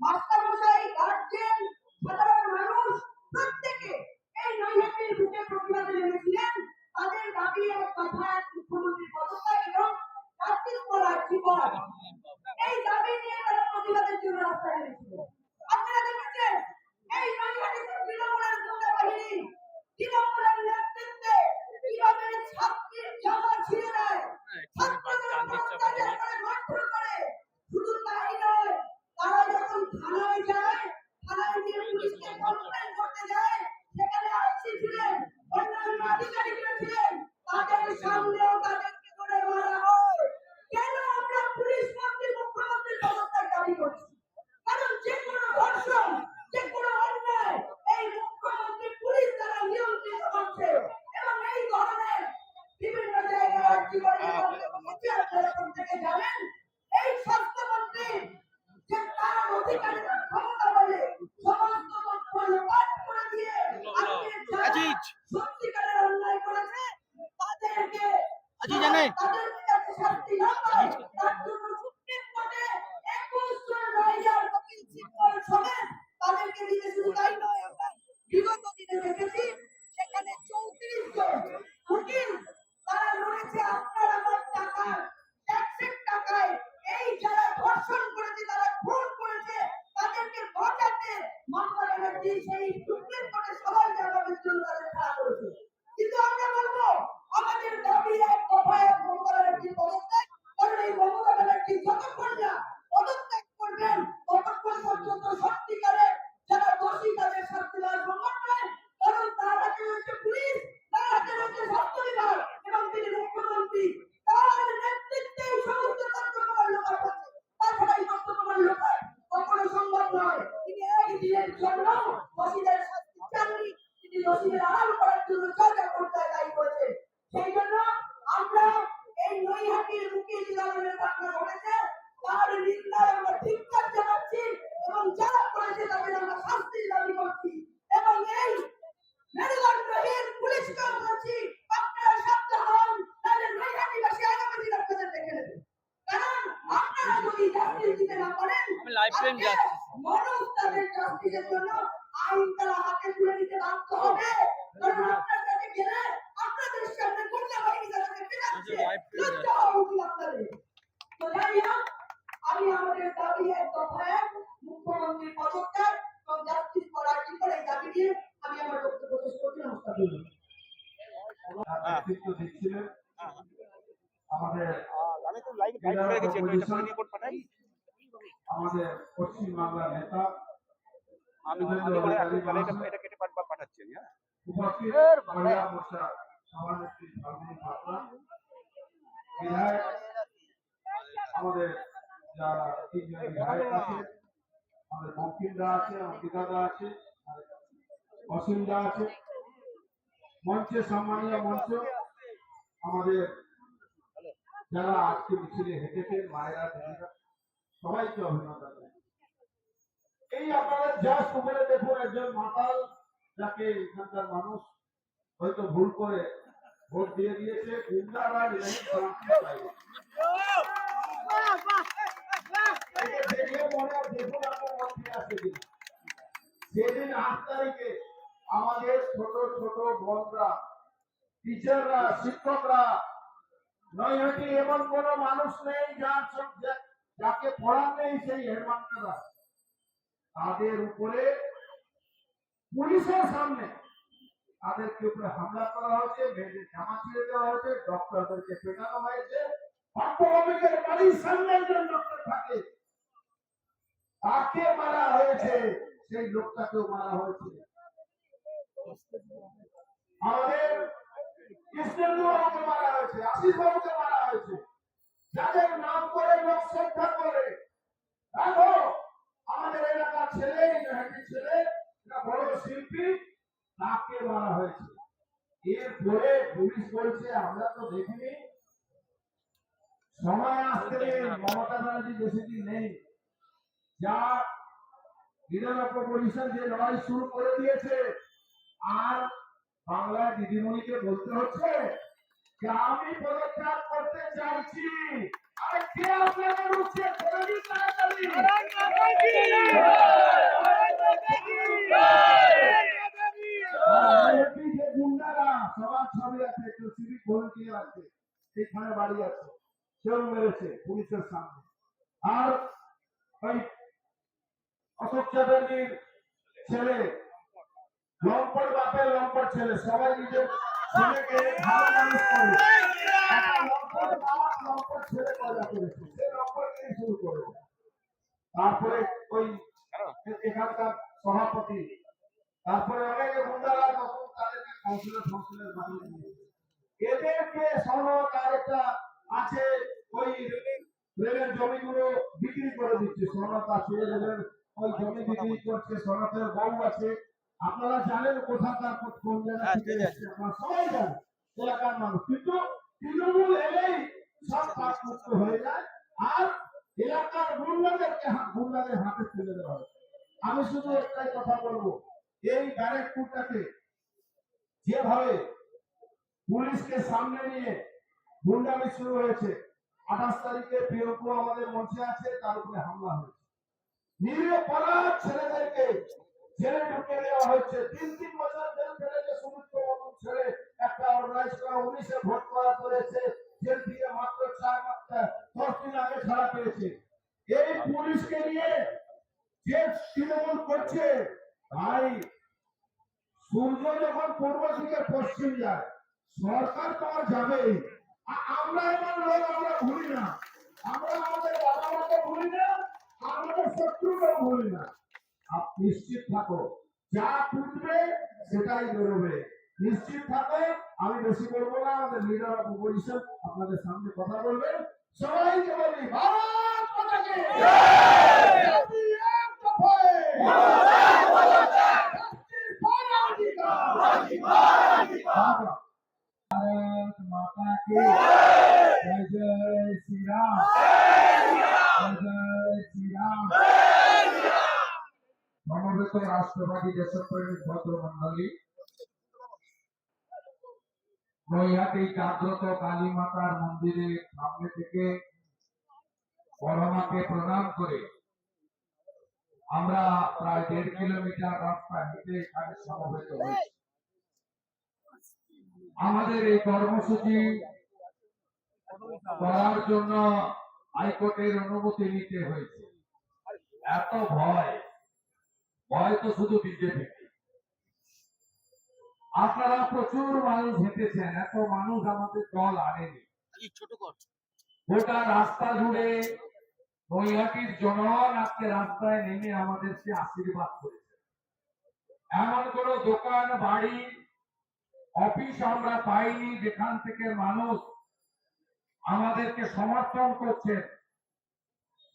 মাস্টারমশাই সাধারণ মানুষ, প্রত্যেকে এই নৈহাটির বুকে প্রতিবাদে তাদের দাবি জীবন। এই দাবি নিয়ে প্রতিবাদের জন্য রাস্তায় নেমেছিল। আপনারা এই নৈহাটিতে তৃণমূলের গুন্ডা বাহিনী, তৃণমূলের নেতৃত্বে কীভাবে ছাত্রীর জামা ছিঁড়ে দেয় ছাত্রদের উপর অত্যাচার করে মারধর করে শুধু তাই নয় তারা যখন থানায় যায় থানায় গিয়ে পুলিশকে কমপ্লেন করতে যায় সেখানে আইসি ছিলেন অন্যান্য আধিকারিকরা ছিলেন তাদের সামনেও তাদেরকে ধরে মারা হয় কেন আমরা পুলিশ মন্ত্রী মুখ্যমন্ত্রীর পদত্যাগ দাবি করছি কারণ যে কোনো ধর্ষণ যে কোনো অন্যায় এই মুখ্যমন্ত্রী পুলিশ দ্বারা নিয়ন্ত্রিত হচ্ছে এবং এই ধরনের বিভিন্ন জায়গায় আর্জি করে আপনারা প্রত্যেকে জানেন এই স্বাস্থ্যমন্ত্রী যে তার অধিকারের ক্ষমতা বলে সমস্ত তথ্য লোপাট করে দিয়ে আজকে যারা আজিজ। সত্যিকারের অন্যায় করেছে তাদেরকে আজিজ জানে। সুপ্রিম কোর্টে একুশ জন লয়ার ওকিল সিম্বল সমেত তাদেরকে দিতে শুধু তাই নয় আমরা বিগত দিনে দেখেছি সেখানে চৌত্রিশ জন উকিল তারা লড়েছে আপনার আমার টাকার ট্যাক্সের টাকায় এই যারা ধর্ষণ করেছে তারা খুন করেছে তাদেরকে বাঁচাতে মমতা ব্যানার্জি সেই সুপ্রিম কোর্টে সবার জানাবের জন্য তাদের ছাড়া করেছে কিন্তু আমরা বলব আমাদের দাবি এক দফায় এক মমতা ব্যানার্জির পদত্যাগ কারণ এই মমতা ব্যানার্জি যতক্ষণ না পদত্যাগ করবেন ততক্ষণ পর্যন্ত সত্যিকারের যারা দোষী তাদের শাস্তি দেওয়া সম্ভব নয় কারণ তার হাতে রয়েছে পুলিশ তার হাতে রয়েছে স্বাস্থ্য বিভাগ এবং তিনি মুখ্যমন্ত্রী তার নেতৃত্বে এই সমস্ত তথ্যপ্রমাণ লোকার হচ্ছে তাছাড়া এই তথ্যপ্রমাণ লোকার কখনো সম্ভব নয় তিনি একদিনের জন্য দোষীদের শাস্তি চাননি তিনি দোষীদের আড়াল করার জন্য যা যা করতে হয় তাই করেছেন সেই জন্য আমরা এই নৈহাটির মুখে যে ধরনের ঘটনা ঘটেছে তার নিন্দায় আমরা ধিক্কার জানাচ্ছি এবং যারা করেছে তাদের আমরা শাস্তির দাবি করছি এবং এই মেরুদণ্ডহীন পুলিশকেও বলছি আপনারা সাবধান হন তাহলে নৈহাটিবাসী আগামী দিন আপনাদের দেখে নেবে কারণ আপনারা যদি জাস্টিস দিতে না পারেন আমি lifetime আজকে justice। মানুষ তাদের জাস্টিসের জন্য আইন তারা হাতে তুলে নিতে বাধ্য হবে কারণ আপনার কাছে গেলে আপনাদের সামনে গুন্ডা বাহিনী তাদেরকে পেটাচ্ছে lifetime লজ্জা হওয়া উচিত আপনাদের তো যাই হোক আমি আমাদের দাবি এক দফা এক মুখ্যমন্ত্রীর পদত্যাগ এবং জাস্টিস করার কি করে এই দাবি নিয়ে আমি আমার বক্তব্য শেষ করছি নমস্কার নেতৃত্ব দিচ্ছিলেন আমাদের রিপোর্ট পাঠাই। আমাদের পশ্চিম বাংলার নেতা পাঠাচ্ছি হ্যাঁ। উপস্থিত মহিলা মোর্চা সভানেত্রী ফাল্গুনী পাত্রা বিধায়ক আমাদের যারা তিনজন বিধায়ক আছে আমাদের বঙ্কিমদা আছে অঙ্কিতাদা আছে অসীমদা আছে। মঞ্চে সম্মানীয় মঞ্চ আমাদের যারা আজকে মিছিলে হেঁটেছেন মায়েরা সবাইকে অভিনন্দন এই আপনারা জাস্ট উপরে দেখুন একজন মাতাল, যাকে এখানকার মানুষ হয়তো ভুল করে ভোট দিয়ে দিয়েছে গুন্ডারা। সেদিন আট তারিখে আমাদের ছোট ছোট বোনরা টিচাররা শিক্ষকরা, নৈহাটি এমন কোন মানুষ নেই যার যাকে পড়ান নেই সেই হেডমাস্টাররা। তাদের উপরে পুলিশের সামনে তাদেরকে উপরে হামলা করা হয়েছে, মেয়েদের জামা ছিঁড়ে দেওয়া হয়েছে, ডক্টরদেরকে পেটানো হয়েছে। পাঠ্যভূমিকের বাড়ির সামনে একজন ডক্টর থাকে। তাকে মারা হয়েছে, সেই লোকটাকেও মারা হয়েছে। আমাদের হয়েছে আশিস বাবুকে মারা হয়েছে। যাদের নাম করে, লোক শ্রদ্ধা করে, দেখো, আমাদের এলাকার ছেলে বিধায়কের ছেলে বড় শিল্পী, তাকে মারা হয়েছে। এরপরে পুলিশ বলছে, আমরা তো দেখিনি। সময় আসতে মমতা ব্যানার্জি বেশি নেই। যা নিরাপত্তা পরিষদ যে লড়াই শুরু করে দিয়েছে। আর বাংলার দিদিমণিকে বলতে হচ্ছে যে আমি পদত্যাগ করতে চাইছি আর কে আপনাকে রুখছে করে দিন তাড়াতাড়ি। গুন্ডারা সবার ছবি আছে একটু সিভিক ভলেন্টিয়ার আছে সেখানে বাড়ি আছে সেও মেরেছে পুলিশের সামনে আর ওই অশোক চ্যাটার্জির ছেলে লম্পট বাপের লম্পট ছেলে সবাই নিজের তারপরে ওই এখানকার সভাপতি তারপরে অনেকে গুন্ডারা তখন তাদেরকে কাউন্সিলর ফাউন্সিলর বানিয়ে এদেরকে আর একটা আছে ওই রেলের জমিগুলো বিক্রি করে দিচ্ছে সনদ আছে রেলের ওই জমি বিক্রি করছে সনদের বউ আছে আপনারা জানেন কোথাকার কোন- জায়গা হ্যাঁ, থেকে ঠিক আপনারা সবাই জানেন এলাকার মানুষ। কিন্তু তৃণমূল এলেই সব হয়ে যায় আর এলাকার গুন্ডাদেরকে গুন্ডাদের হাতে তুলে দেওয়া হয়। আমি শুধু একটাই কথা বলব এই ব্যারেকপুরটাকে যেভাবে পুলিশকে সামনে নিয়ে গুন্ডামি শুরু হয়েছে আঠাশ তারিখে প্রিয়ঙ্কু আমাদের মঞ্চে আছে তার উপরে হামলা হয়েছে। নিরীহ পরাধ ছেলেদেরকে জেলে ঢুকে দেওয়া হচ্ছে তিন তিন বছর জেল ফেলেছে সুমিত্র মতন ছেলে, একটা অর্গানাইজ উনিশে ভোট করা করেছে, জেল থেকে মাত্র চার দশ দিন আগে ছাড়া পেয়েছে। এই পুলিশকে নিয়ে যে তৃণমূল করছে, ভাই, সূর্য যখন পূর্ব থেকে পশ্চিম যায়, সরকার তো আর আমরা এমন লোক, আমরা ভুলি না। আমরা আমাদের বাবা মাকে ভুলি না, আমাদের শত্রুকেও ভুলি না। নিশ্চিত থাকো যা টুটবে সেটাই বেরোবে নিশ্চিত থাকো আমি বেশি বলবো না আমাদের লিডার অফ অপোজিশন আপনাদের সামনে কথা বলবেন সবাইকে বলি ভারত মাতাকে জাতি এক দফায় জাতির পরে অধিকার भारत माता की जय जय श्री राम সমবেত রাষ্ট্রবাদী ভদ্রমন্ডলী। নৈহাটি জাগ্রত কালী মাতার মন্দিরের সামনে থেকে প্রণাম করে আমরা প্রায় দেড় কিলোমিটার রাস্তা হেঁটে এখানে সমবেত হয়েছি। আমাদের এই কর্মসূচি করার জন্য হাইকোর্টের অনুমতি নিতে হয়েছে। এত ভয়। ভয় তো শুধু বিজেপি আপনারা প্রচুর মানুষ হেঁটেছেন এত মানুষ আমাদের দল আনেনি। গোটা রাস্তা জুড়ে নৈহাটির জনগণ আজকে রাস্তায় নেমে আমাদেরকে আশীর্বাদ করেছে। এমন কোন দোকান বাড়ি অফিস আমরা পাইনি যেখান থেকে মানুষ আমাদেরকে সমর্থন করছেন।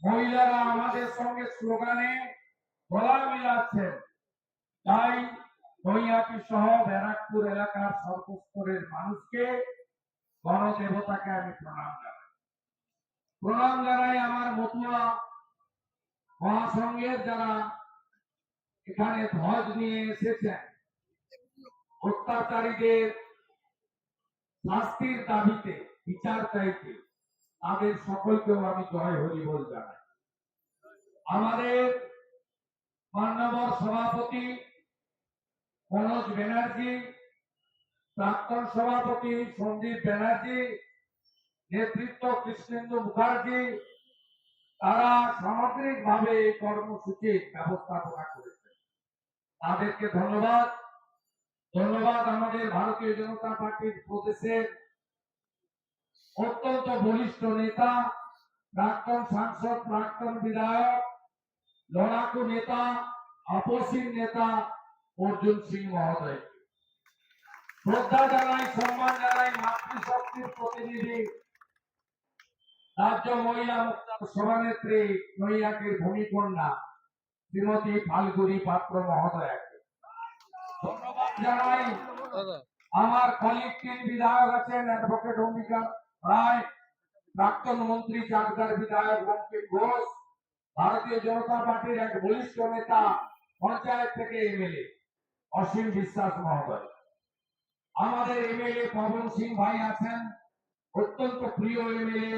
মহিলারা আমাদের সঙ্গে স্লোগানে গলা মিলাচ্ছেন তাই নৈহাটি সহ ব্যারাকপুর এলাকার সর্বস্তরের মানুষকে গণদেবতাকে আমি প্রণাম জানাই। প্রণাম জানাই আমার মতুয়া মহাসংঘের যারা এখানে ধ্বজ নিয়ে এসেছেন, অত্যাচারীদের শাস্তির দাবিতে, বিচার চাইতে, তাদের সকলকেও আমি জয় হরি বল জানাই। আমাদের মান্যবর সভাপতি মনোজ ব্যানার্জি, প্রাক্তন সভাপতি সন্দীপ ব্যানার্জি, নেতৃত্ব কৃষ্ণেন্দু মুখার্জি, তারা সামগ্রিকভাবে এই কর্মসূচির ব্যবস্থাপনা করেছে তাদেরকে ধন্যবাদ। ধন্যবাদ আমাদের ভারতীয় জনতা পার্টির প্রদেশের অত্যন্ত বলিষ্ঠ নেতা, প্রাক্তন সাংসদ, প্রাক্তন বিধায়ক লড়াকু নেতা আপসীন নেতা অর্জুন সিং মহোদয়। শ্রদ্ধা জানাই সম্মান জানাই মাতৃশক্তির প্রতিনিধি রাজ্য মহিলা মুক্ত সভানেত্রী নৈয়াকের ভূমিকন্যা শ্রীমতী ফাল্গুনী পাত্র মহোদয়াকে ধন্যবাদ জানাই। আমার কলিগ তিন বিধায়ক আছেন অ্যাডভোকেট অম্বিকা রায় প্রাক্তন মন্ত্রী চাকদার বিধায়ক বঙ্কিম ঘোষ। ভারতীয় জনতা পার্টির এক বলিষ্ঠ নেতা, পঞ্চায়েত থেকে এমএলএ অসীম বিশ্বাস মহোদয়। আমাদের এমএলএ পবন সিং ভাই আছেন, অত্যন্ত প্রিয় এমএলএ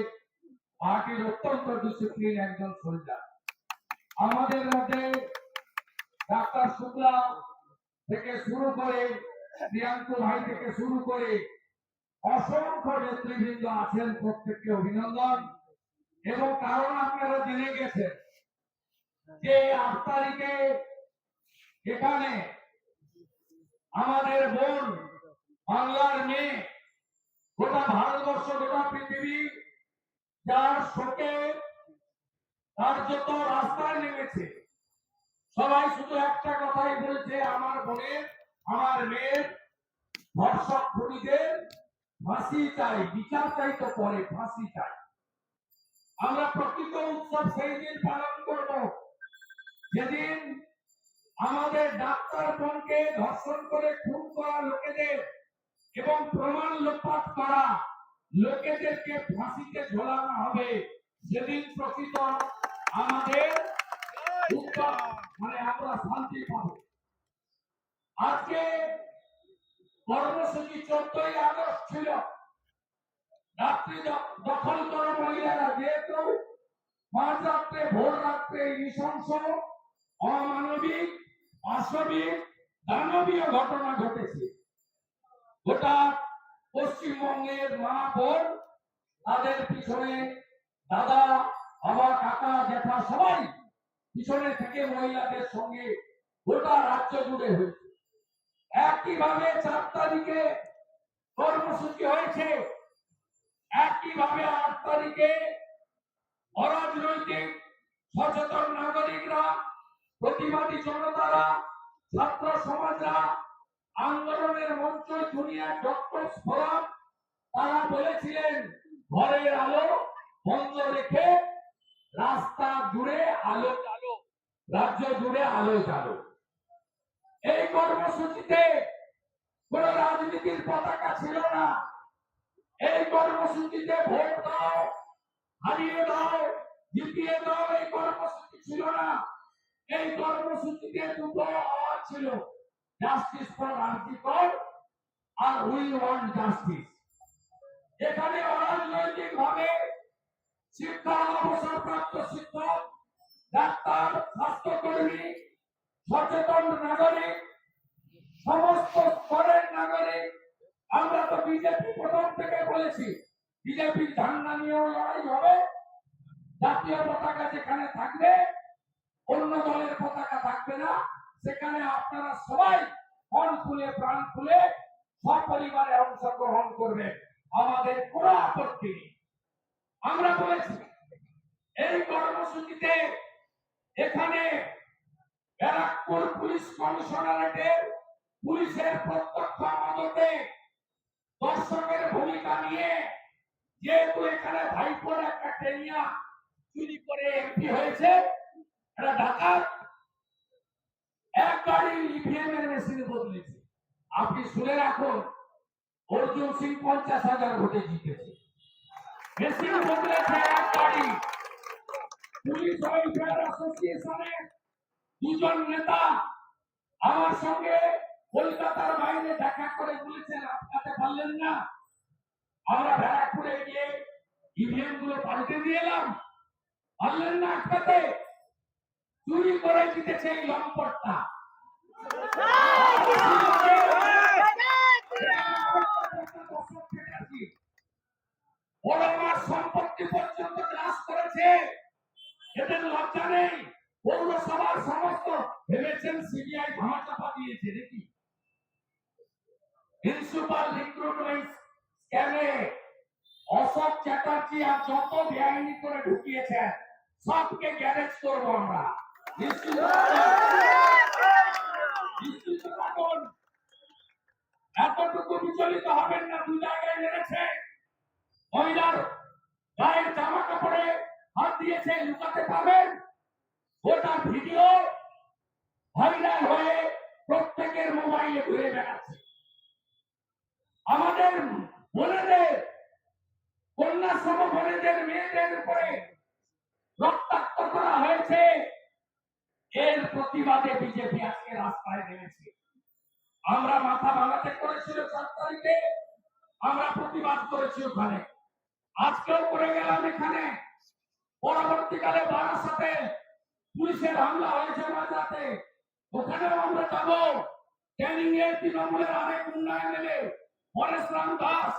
পার্টির অত্যন্ত ডিসিপ্লিন একজন সোলজার আমাদের মধ্যে ডাক্তার শুক্লা থেকে শুরু করে, প্রিয়াঙ্কু ভাই থেকে শুরু করে অসংখ্য নেতৃবৃন্দ আছেন, প্রত্যেককে অভিনন্দন। এবং কারণ আপনারা জেনে গেছেন যে আট তারিখে এখানে আমাদের বোন বাংলার মেয়ে, গোটা ভারতবর্ষ, গোটা পৃথিবী যার শোকে তার যত রাস্তায় নেমেছে, সবাই শুধু একটা কথাই বলছে, আমার বোনের, আমার মেয়ের ধর্ষক খুনিদের ফাঁসি চাই, বিচার চাই তো পরে, ফাঁসি চাই। আমরা প্রকৃত উৎসব সেই দিন পালন করব। যেদিন আমাদের ডাক্তার বোনকে ধর্ষণ করে খুন করা লোকেদের এবং প্রমাণ লোপাট করা লোকেদেরকে ফাঁসিতে ঝোলানো হবে, সেদিন প্রকৃত আমাদের মানে আমরা শান্তি পাবো। আজকে কর্মসূচি চোদ্দই আগস্ট ছিল। রাত্রি দখল করা মহিলারা যেহেতু মাঝ রাত্রে, ভোর রাত্রে নৃশংস অমানবিক পাশবিক দানবীয় ঘটনা ঘটেছে। গোটা পশ্চিমবঙ্গের মা বোন, তাদের পিছনে দাদা, বাবা, কাকা জ্যাঠা সবাই পিছনে থেকে মহিলাদের সঙ্গে গোটা রাজ্য জুড়ে হয়েছে। একইভাবে চার তারিখে কর্মসূচি হয়েছে। একইভাবে আট তারিখে অরাজনৈতিক, সচেতন নাগরিকরা প্রতিবাদী জনতারা ছাত্র সমাজরা, আন্দোলনের মঞ্চ জুনিয়র ডক্টর ফোরাম তারা বলেছিলেন, ঘরের আলো বন্ধ রেখে রাস্তা জুড়ে আলো চালো রাজ্য জুড়ে আলো চালো এই কর্মসূচিতে কোন রাজনীতির পতাকা ছিল না। এই কর্মসূচিতে ভোট দাও, হারিয়ে দাও, জিতিয়ে দাও, এই কর্মসূচি ছিল না। এই কর্মসূচিতে দুটো আওয়াজ ছিল। জাস্টিস ফর আর্টিকল আর উই ওয়ান্ট জাস্টিস এখানে অরাজনৈতিক ভাবে শিক্ষা অবসরপ্রাপ্ত শিক্ষক, ডাক্তার, স্বাস্থ্যকর্মী, সচেতন নাগরিক, সমস্ত স্তরের নাগরিক, আমরা তো বিজেপি প্রথম থেকে বলেছি, বিজেপির ঝান্ডা নিয়েও লড়াই হবে। জাতীয় পতাকা যেখানে থাকবে অন্য দলের পতাকা থাকবে না। সেখানে আপনারা সবাই মন খুলে প্রাণ খুলে সপরিবারে অংশগ্রহণ করবেন। আমাদের কোনো আপত্তি। নেই আমরা বলেছি, এই কর্মসূচিতে এখানে ব্যারাকপুর পুলিশ কমিশনারেটের পুলিশের প্রত্যক্ষ মদতে দর্শকের ভূমিকা নিয়ে যেহেতু এখানে ভাইপোর একটা টেনিয়া চুরি করে এমপি হয়েছে এটা ঢাকার এক গাড়ি ইভিএম এর মেশিনে বদলেছে। আপনি শুনে রাখুন, অর্জুন সিং পঞ্চাশ হাজার ভোটে জিতেছে। মেশিন বদলেছে এক পুলিশ ওয়েলফেয়ার অ্যাসোসিয়েশনের দুজন নেতা আমার সঙ্গে কলকাতার বাইরে দেখা করে বলেছেন আটকাতে পারলেন না। আমরা ব্যারাকপুরে গিয়ে ইভিএমগুলো পাল্টে দিয়ে এলাম। পারলেন না আটকাতে। চুরি করে জিতেছে এই লম্পটটা। সম্পত্তি পর্যন্ত করেছে। এদের লজ্জা নেই। পৌরসভার সমস্ত ভেবেছেন সিবিআই ধামাচাপা দিয়েছে, নাকি? প্রিন্সিপাল রিক্রুটমেন্ট স্ক্যামে অশোক চ্যাটার্জি আর যত বেআইনি করে ঢুকিয়েছেন, সবকে গ্যারেজ করব আমরা। এতটুকু বিচলিত হবেন না, দু জায়গায় মেরেছে মহিলার গায়ের জামা কাপড়ে হাত দিয়েছে, লুকাতে পাবেন গোটা ভিডিও ভাইরাল হয়ে প্রত্যেকের মোবাইলে ঘুরে বেড়াচ্ছে। আমাদের বোনেদের কন্যাশ্রম বোনেদের মেয়েদের উপরে রক্তাক্ত করা হয়েছে। এর প্রতিবাদে বিজেপি আজকে রাস্তায় নেমেছে। আমরা মাথা ভাঙাতে করেছিল সাত তারিখে, আমরা প্রতিবাদ করেছি ওখানে। আজকেও করে গেলাম এখানে। পরবর্তীকালে বারাসাতে পুলিশের হামলা হয়েছে মাঝাতে ওখানেও আমরা যাব। ট্রেনিং এর তৃণমূলের আরেক উন্নয়ন এলে পরেশ রাম দাস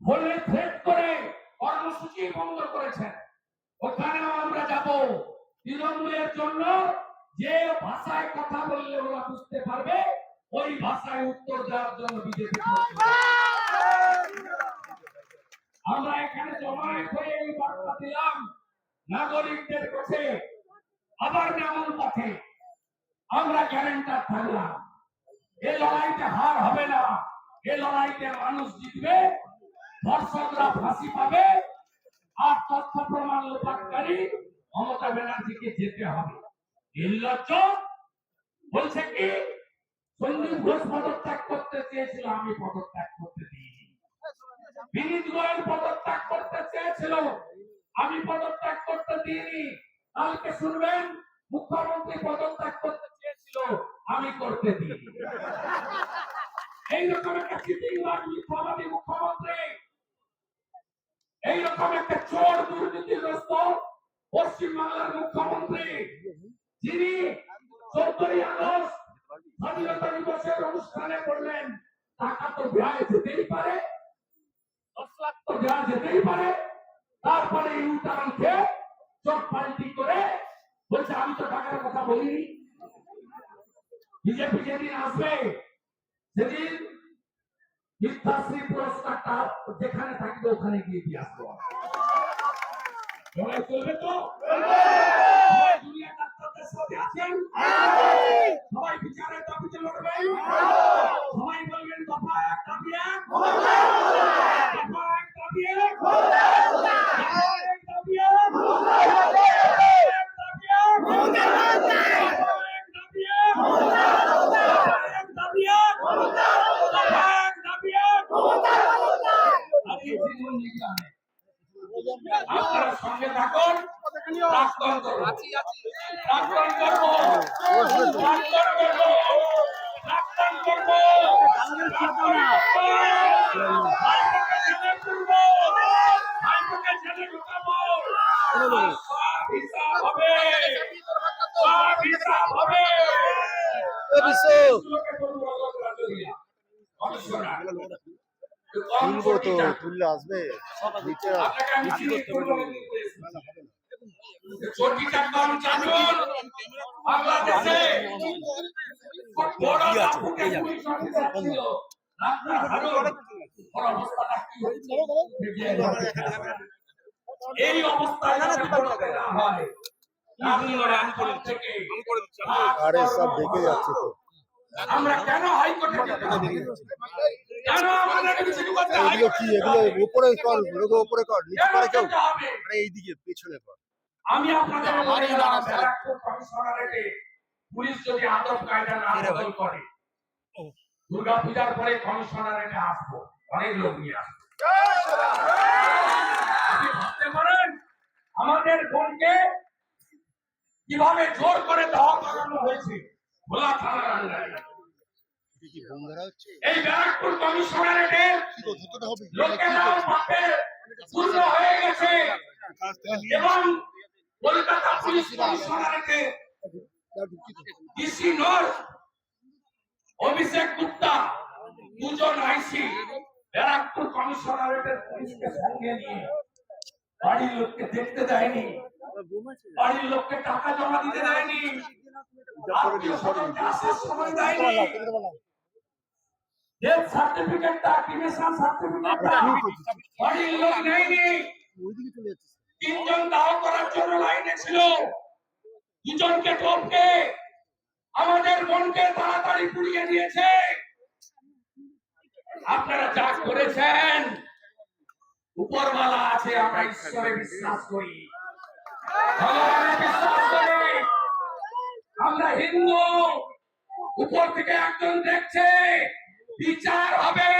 বলে থ্রেট করে কর্মসূচি বন্ধ করেছেন। ওখানেও আমরা যাব। তৃণমূলের জন্য যে ভাষায় কথা বললে ওরা বুঝতে পারবে, ওই ভাষায় উত্তর দেওয়ার জন্য বিজেপি আমরা এখানে জমায়েত হয়ে এই বার্তা দিলাম, নাগরিকদের কাছে। আবার যেমন পথে আমরা গ্যারেন্টার থাকলাম। এ লড়াইতে হার হবে না, এ লড়াইতে মানুষ জিতবে ধর্ষকরা ফাঁসি পাবে, আর তথ্য প্রমাণ লোপাটকারী মমতা ব্যানার্জিকে যেতে হবে। বলছে কি? সন্দীপ ঘোষ পদত্যাগ করতে চেয়েছিল, আমি পদত্যাগ করতে দিইনি। বিনীত গোয়েল পদত্যাগ করতে চেয়েছিল, আমি পদত্যাগ করতে দিইনি। কালকে শুনবেন, মুখ্যমন্ত্রী পদত্যাগ করতে চেয়েছিল, আমি করতে একটা চিটিংবাজ মিথ্যাবাদী মুখ্যমন্ত্রী। একটা চোর দুর্নীতিগ্রস্ত পশ্চিমবাংলার মুখ্যমন্ত্রী, যিনি চোদ্দই আগস্ট স্বাধীনতা দিবসের অনুষ্ঠানে বললেন, টাকা তো দেওয়া যেতেই পারে, দশ লাখ তো দেওয়া যেতেই পারে, তারপরে ইউটার্ন খেয়ে চোখ পাল্টি করে বলছে, আমি তো টাকার কথা বলিনি। বিজেপি যেদিন আসবে, সেদিন মিথ্যাশ্রী পুরস্কারটা যেখানে থাকবে ওখানে গিয়ে দিয়ে আসব সবাই চলবে তো? সবাই সাথে আছেন? সবাই বিচারের দাবিতে লড়বেন সবাই বলবেন দফা এক দাবি এক। দফা এক দাবি এক। দাবি এক। দাবি এক। দফা আপনারা সঙ্গে থাকুন তো। তুললে আসবে বাংলাদেশে বড়? এই অবস্থায় আরে সব ঢেকে যাচ্ছে তো। আমরা কেন হাইকোর্টে এগুলো কি? এগুলো উপরে কর উপরে কর নিচে করে কেউ? আরে এইদিকে পেছনে কর। আমি আপনাদের বলে ব্যারাকপুর কমিশনারেটে পুলিশ যদি আদব কায়দা না বদল করে দুর্গা পূজার পরে কমিশনারেটে আসব। অনেক লোক নিয়ে আসব। আপনি ভাবতে পারেন আমাদের বোনকে কীভাবে জোর করে দাওয়া করানো হয়েছে? ভোলা থানার আন্ডারে। এই ব্যারাকপুর কমিশনারেটে কি তো ধুতোটা হবে? লোকেরা পাপের পূর্ণ হয়ে গেছে। এবং কলকাতা পুলিশ কমিশনারেটে ডিসি নর্থ অভিষেক গুপ্তা দুজন আইসি ব্যারাকপুর কমিশনারেটের পুলিশকে সঙ্গে নিয়ে বাড়ির লোককে দেখতে দেয়নি। বাড়ির লোককে টাকা জমা দিতে দেয়নি। আত্মীয় আসার সময় দেয়নি। ডেথ সার্টিফিকেটটা ক্রিমেশন সার্টিফিকেটটা বাড়ির লোক নেয়নি। তিনজন দাহ করার জন্য লাইনে ছিল। দুজনকে টপকে আমাদের মনকে তাড়াতাড়ি পুড়িয়ে দিয়েছে। আপনারা যা করেছেন উপরওয়ালা আছে আমরা ঈশ্বরে বিশ্বাস করি। ভগবানে বিশ্বাস করি। আমরা হিন্দু। উপর থেকে একজন দেখছে। বিচার হবে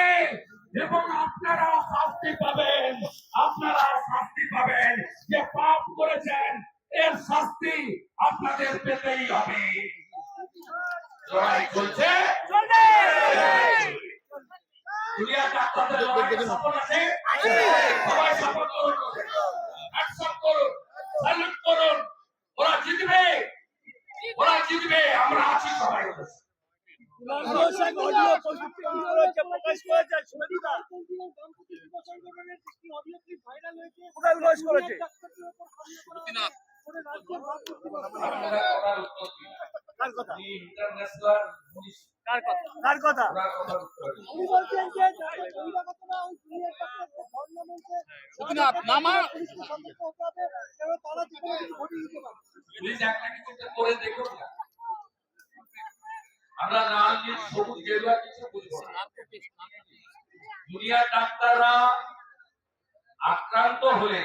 এবং আপনারা শাস্তি পাবেন আপনারা শাস্তি পাবেন। যে পাপ করেছেন, এর শাস্তি আপনাদের পেতেই হবে লড়াই চলছে দুনিয়া ডাক্তারদের লড়াইয়ে সফল আছে সবাই সাপোর্ট করুন অ্যাকশন করুন স্যালুট করুন ওরা জিতবে ওরা জিতবে আমরা আছি সবাই ওদের সাথে। আপনারা ওনার উত্তর দিন। কার কথা উনি international পুলিশ, কার কথা কার কথা ওনার কথার উত্তর দিন। উনি বলছেন যে বহিরাগতরা ওই দুনিয়ার ডাক্তারদের ধর্মমঞ্চে নামা পুলিশকে সতর্ক হতে হবে কারণ তারা যেকোনো কিছু ঘটিয়ে দিতে পারে প্লিজ একটা কিছু একটা করে দেখুন না আমরা লাল নীল সবুজ গেরুয়া কিছু বুঝব দুনিয়ার ডাক্তাররা আক্রান্ত হলে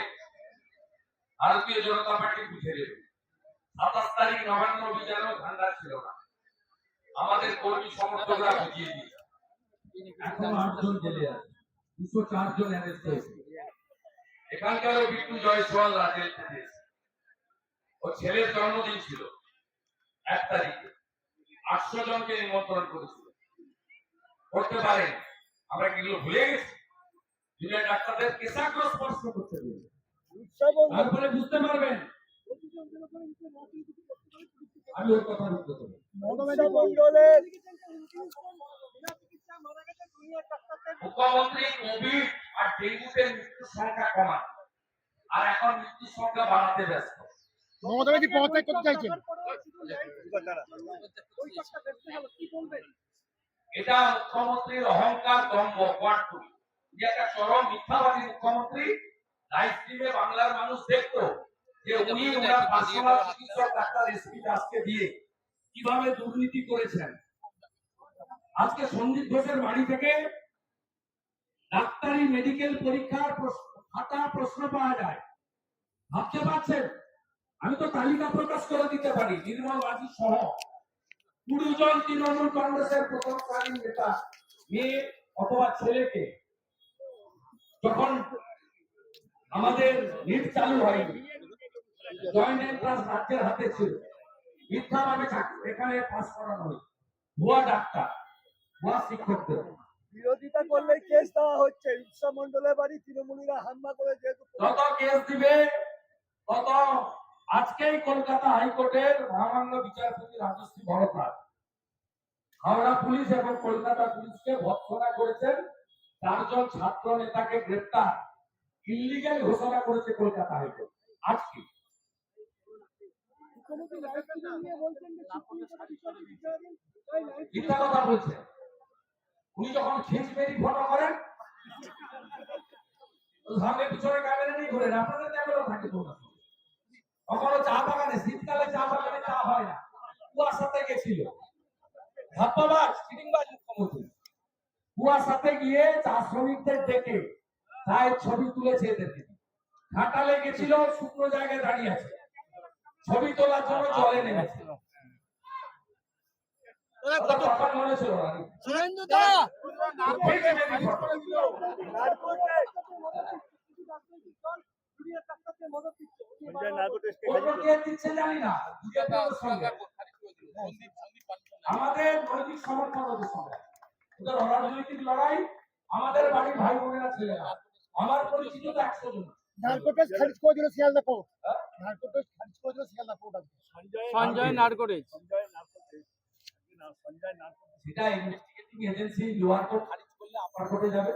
ভারতীয় জনতা পার্টি বুঝে নেবে। সাতাশ তারিখ নবান্ন অভিযানেও ঠান্ডা ছিল না। আমাদের কর্মী সমর্থকরা বুঝিয়ে দিয়েছে। এখন আটজন জেলে আছে। দুশো চার জন অ্যারেস্ট হয়েছে। এখানকারও বিট্টু জয়সওয়াল রাজের। ওর ছেলের জন্মদিন ছিল এক তারিখে। আটশো জনকে নিমন্ত্রণ করেছিল। করতে পারেন। আমরা কি ভুলে গেছি? জুনিয়র ডাক্তারদের কেশাগ্র স্পর্শ করতে তারপরে বুঝতে পারবেন। আমি ওর কথা উত্তর দেবো মুখ্যমন্ত্রী কোভিড আর ডেঙ্গুতে মৃত্যুর সংখ্যা কমান আর এখন মৃত্যুর সংখ্যা বাড়াতে ব্যস্ত। মমতা ব্যানার্জি পদত্যাগ করতে চাইছেন। এটা মুখ্যমন্ত্রীর অহংকার দম্ভ কোয়াটপুরি যে একটা চরম মিথ্যাবাদী মুখ্যমন্ত্রী। লাইভ স্ট্রিমে বাংলার মানুষ দেখতো যে উনি ওনার পার্সোনাল চিকিৎসক ডাক্তার এসপি দাসকে দিয়ে কীভাবে দুর্নীতি করেছেন। আজকে সন্দীপ ঘোষের বাড়ি থেকে ডাক্তারি মেডিকেল পরীক্ষার খাতা প্রশ্ন পাওয়া যায়। ভাবতে পারছেন? আমি তো তালিকা প্রকাশ করে দিতে পারি, নির্মল বাজি সহ। কুড়ি জন তৃণমূল কংগ্রেসের প্রথমকালীন নেতা, মেয়ে অথবা ছেলেকে। যখন আমাদের নিট চালু হয়নি জয়েন্ট এন্ট্রান্স রাজ্যের হাতে ছিল। মিথ্যাভাবে এখানে পাস করানো হয়েছে ভুয়া ডাক্তার, ভুয়া শিক্ষকদের। বিরোধিতা করলে কেস দেওয়া হচ্ছে। রিক্সা মন্ডলের বাড়ি তৃণমূলীরা হামলা করে যেহেতু যত কেস দিবে তত আজকেই কলকাতা হাইকোর্টের মহামান্য বিচারপতি রাজশ্রী ভরদ্বাজ হাওড়া পুলিশ এবং কলকাতা পুলিশকে ভৎসনা করেছেন। চারজন ছাত্র নেতাকে গ্রেপ্তার ইলিগাল ঘোষণা করেছে কলকাতা হাইকোর্ট। আজকে। মিথ্যা কথা বলছে। উনি যখন খিঁচ মেরি ফটো করেন সামনে পিছনে ক্যামেরা নিয়ে ঘুরেন আপনাদের ক্যামেরা থাকে না কখনো চা বাগানে, শীতকালে চা বাগানে চা হয় না। কুয়াশাতে গেছিল। ধাপ্পাবাজ, চিটিংবাজ মুখ্যমন্ত্রী। কুয়াশাতে গিয়ে চা শ্রমিকদের ডেকে চায়ের ছবি তুলেছে এদেরকে। ঘাটালে গেছিল, শুকনো জায়গায় দাঁড়িয়ে আছে। ছবি তোলার জন্য জলে নেমেছে ওটা তখন মনে ছিল না সুরেন্দ্র দা! আমাদের নৈতিক সমর্থন ওদের সঙ্গে ওদের অরাজনৈতিক লড়াই আমাদের বাড়ির ভাই বোনেরা ছেলেরা আমার পরিচিত তো একশো জন। নারকোটেস খারিজ করে দিল শিয়ালদা কোর্ট। নারকোটেস খারিজ করে দিল শিয়ালদা কোর্ট সঞ্জয় নারকোটেজ সেটা ইনভেস্টিগেটিং এজেন্সি লোয়ার কোর্ট খারিজ করলে আপার কোর্টে যাবে।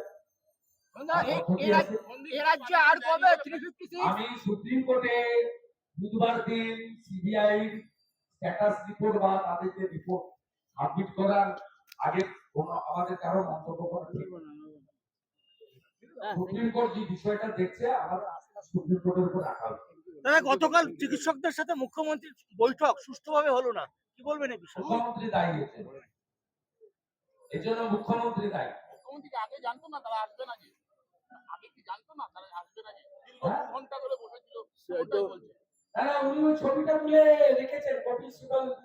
আমি সুপ্রিম কোর্টে বুধবার দিন সিবিআই স্ট্যাটাস রিপোর্ট বা তাদের যে রিপোর্ট সাবমিট করার আগে কোনো আমাদের কারও মন্তব্য করা ঠিক সুপ্রিম কোর্ট যে বিষয়টা দেখছে আমাদের আস্থা সুপ্রিম কোর্টের উপর রাখা হবে দাদা গতকাল চিকিৎসকদের সাথে মুখ্যমন্ত্রীর বৈঠক সুষ্ঠুভাবে হলো না। কি বলবেন এই বিষয়ে? মুখ্যমন্ত্রী দায়ী হয়েছে। এই জন্য মুখ্যমন্ত্রী দায়ী। মুখ্যমন্ত্রী কি আগে জানতো না তারা আসবে নাকি? আগে কি জানতো না তারা আসবে নাকি? দীর্ঘ হ্যাঁ। ঘণ্টা ধরে বসেছিল না না উনি ওই ছবিটা তুলে রেখেছেন কপি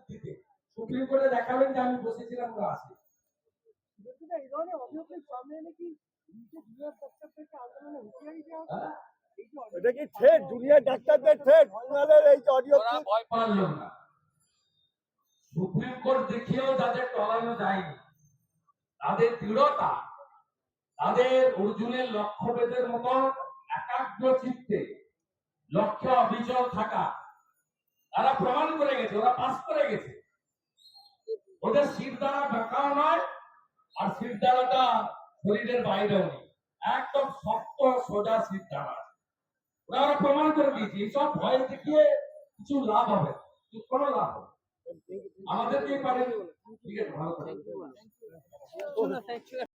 দিতে। সুপ্রিম কোর্টে দেখাবেন যে আমি বসেছিলাম ওরা আছে এই ধরনের অভিযোগের সামনে এনে কি নিজে জুনিয়র আন্দোলনে হুঁশিয়ারি দেওয়া হচ্ছে? হ্যাঁ? যে এটা কি থ্রেট জুনিয়র ডাক্তারদের বাংলাদেশ এই যে অডিও ভয় পারল না। সুপ্রিম কোর্ট দেখিয়েও যাদের টলানো যায়নি তাদের দৃঢ়তা, তাদের অর্জুনের লক্ষ্য লক্ষ্যভেদের মতো একাগ্র চিত্তে, লক্ষ্য অবিচল থাকা, তারা প্রমাণ করে গেছে, ওরা পাস করে গেছে ওদের শির দ্বারা বেঁকাও নয়, আর শির দ্বারাটা শরীরের বাইরেও নেই একদম শক্ত, সোজা শির দ্বারা ওরা প্রমাণ করে দিয়েছে, এইসব ভয় দেখিয়ে কিছু লাভ হবে। কোনো লাভ হবে। আমাদেরকে পারে ঠিক আছে ভালো